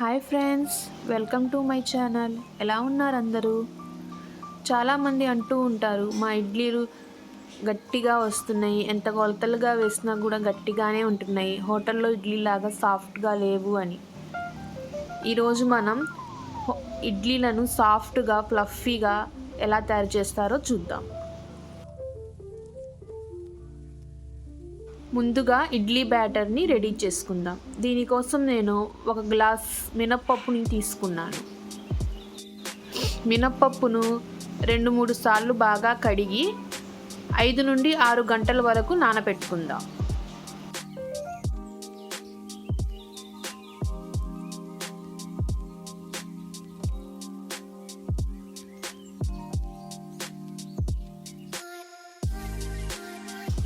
Hi friends welcome to my channel. ఎలా ఉన్నారు అందరూ చాలామంది అంటూ ఉంటారు మా ఇడ్లీలు గట్టిగా వస్తున్నాయి ఎంత కొలతలుగా వేసినా కూడా గట్టిగానే ఉంటున్నాయి హోటల్లో ఇడ్లీ లాగా సాఫ్ట్గా లేవు అని. ఈరోజు మనం ఇడ్లీలను సాఫ్ట్గా ఫ్లఫీగా ఎలా తయారు చేస్తారో చూద్దాం. ముందుగా ఇడ్లీ బ్యాటర్ని రెడీ చేసుకుందాం. దీనికోసం నేను ఒక గ్లాస్ మినప్పప్పుని తీసుకున్నాను. మినప్పప్పును రెండు మూడు సార్లు బాగా కడిగి ఐదు నుండి ఆరు గంటల వరకు నానబెట్టుకుందాం.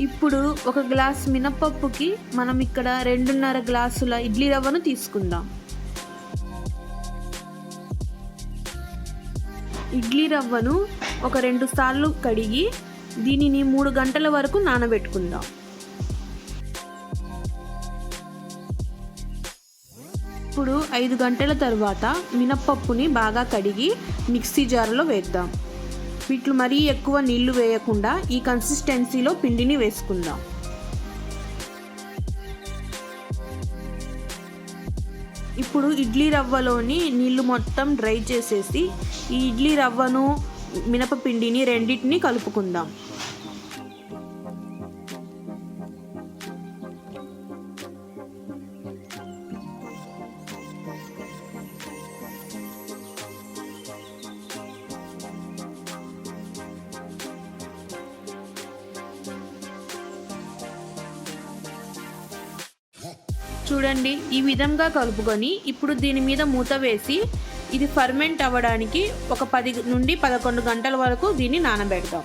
ఇప్పుడు ఒక గ్లాస్ మినపప్పుకి మనం ఇక్కడ రెండున్నర గ్లాసుల ఇడ్లీ రవ్వను తీసుకుందాం. ఇడ్లీ రవ్వను ఒక రెండు సార్లు కడిగి దీనిని మూడు గంటల వరకు నానబెట్టుకుందాం. ఇప్పుడు ఐదు గంటల తర్వాత మినప్పప్పుని బాగా కడిగి మిక్సీ జార్లో వేద్దాం. వీటిలో మరీ ఎక్కువ నీళ్ళు వేయకుండా ఈ కన్సిస్టెన్సీలో పిండిని వేసుకుందాం. ఇప్పుడు ఇడ్లీ రవ్వలోని నీళ్ళు మొత్తం డ్రై చేసేసి ఈ ఇడ్లీ రవ్వను మినపపిండిని రెండింటిని కలుపుకుందాం. చూడండి. ఈ విధంగా కలుపుకొని ఇప్పుడు దీని మీద మూత వేసి ఇది ఫర్మెంట్ అవ్వడానికి ఒక పది నుండి పదకొండు గంటల వరకు దీన్ని నానబెడతాం.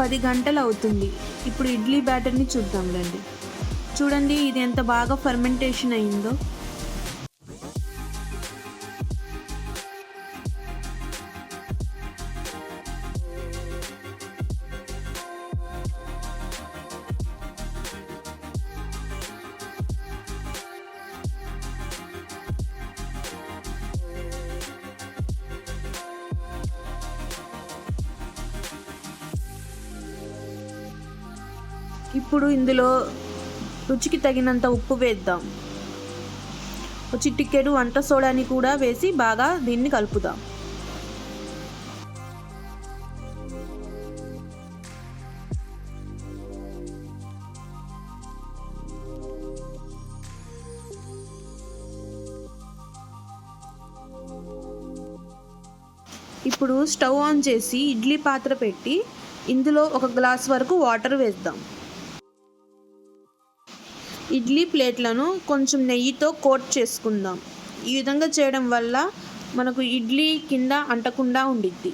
పది గంటలు అవుతుంది. ఇప్పుడు ఇడ్లీ బ్యాటర్ని చూద్దాం రండి. చూడండి ఇది ఎంత బాగా ఫర్మెంటేషన్ అయిందో. ఇప్పుడు ఇందులో రుచికి తగినంత ఉప్పు వేద్దాం. ఒక చిటికెడు వంట సోడాని కూడా వేసి బాగా దీన్ని కలుపుదాం. ఇప్పుడు స్టవ్ ఆన్ చేసి ఇడ్లీ పాత్ర పెట్టి ఇందులో ఒక గ్లాస్ వరకు వాటర్ వేద్దాం. ఇడ్లీ ప్లేట్లను కొంచెం నెయ్యితో కోట్ చేసుకుందాం. ఈ విధంగా చేయడం వల్ల మనకు ఇడ్లీ కింద అంటకుండా ఉండిద్ది.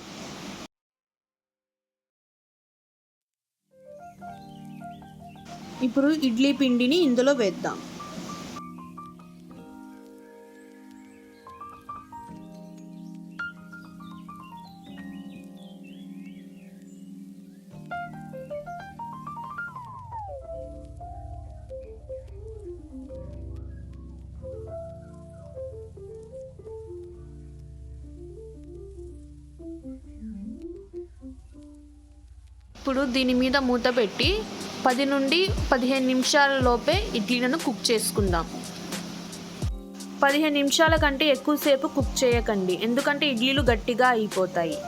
ఇప్పుడు ఇడ్లీ పిండిని ఇందులో వేద్దాం. ఇప్పుడు దీని మీద మూత పెట్టి పది నుండి పదిహేను నిమిషాల లోపే ఇడ్లీలను కుక్ చేసుకుందాం. పదిహేను నిమిషాల కంటే ఎక్కువసేపు కుక్ చేయకండి. ఎందుకంటే ఇడ్లీలు గట్టిగా అయిపోతాయి.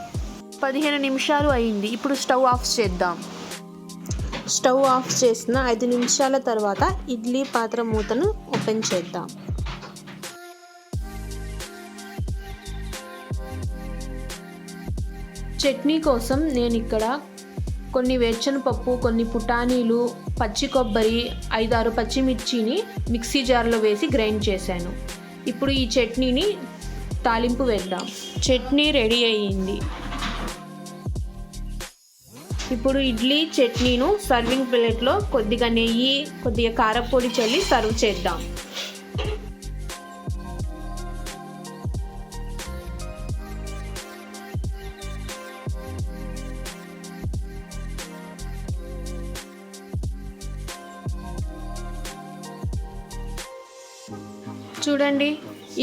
పదిహేను నిమిషాలు అయింది. ఇప్పుడు స్టవ్ ఆఫ్ చేద్దాం. స్టవ్ ఆఫ్ చేసిన ఐదు నిమిషాల తర్వాత ఇడ్లీ పాత్ర మూతను ఓపెన్ చేద్దాం. చట్నీ కోసం నేను ఇక్కడ కొన్ని వేరుశెన పప్పు కొన్ని పుటానీలు పచ్చి కొబ్బరి ఐదారు పచ్చిమిర్చిని మిక్సీ జార్లో వేసి గ్రైండ్ చేశాను. ఇప్పుడు ఈ చట్నీని తాలింపు వేద్దాం. చట్నీ రెడీ అయ్యింది. ఇప్పుడు ఇడ్లీ చట్నీను సర్వింగ్ ప్లేట్లో కొద్దిగా నెయ్యి కొద్దిగా కారపొడి చల్లి సర్వ్ చేద్దాం. చూడండి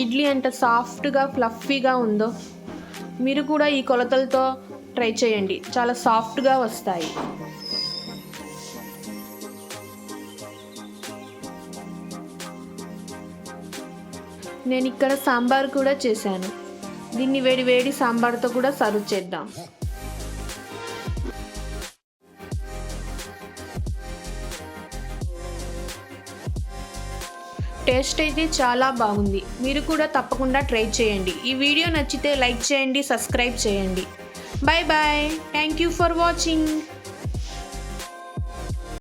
ఇడ్లీ ఎంత సాఫ్ట్గా ఫ్లఫీగా ఉందో. మీరు కూడా ఈ కొలతలతో ట్రై చేయండి. చాలా సాఫ్ట్గా వస్తాయి. నేను ఇక్కడ సాంబార్ కూడా చేశాను. దీన్ని వేడి వేడి సాంబార్తో కూడా సర్వ్ చేద్దాం. టేస్ట్ అయితే చాలా బాగుంది. మీరు కూడా తప్పకుండా ట్రై చేయండి. ఈ వీడియో నచ్చితే లైక్ చేయండి సబ్స్క్రైబ్ చేయండి. Bye bye thank you for watching.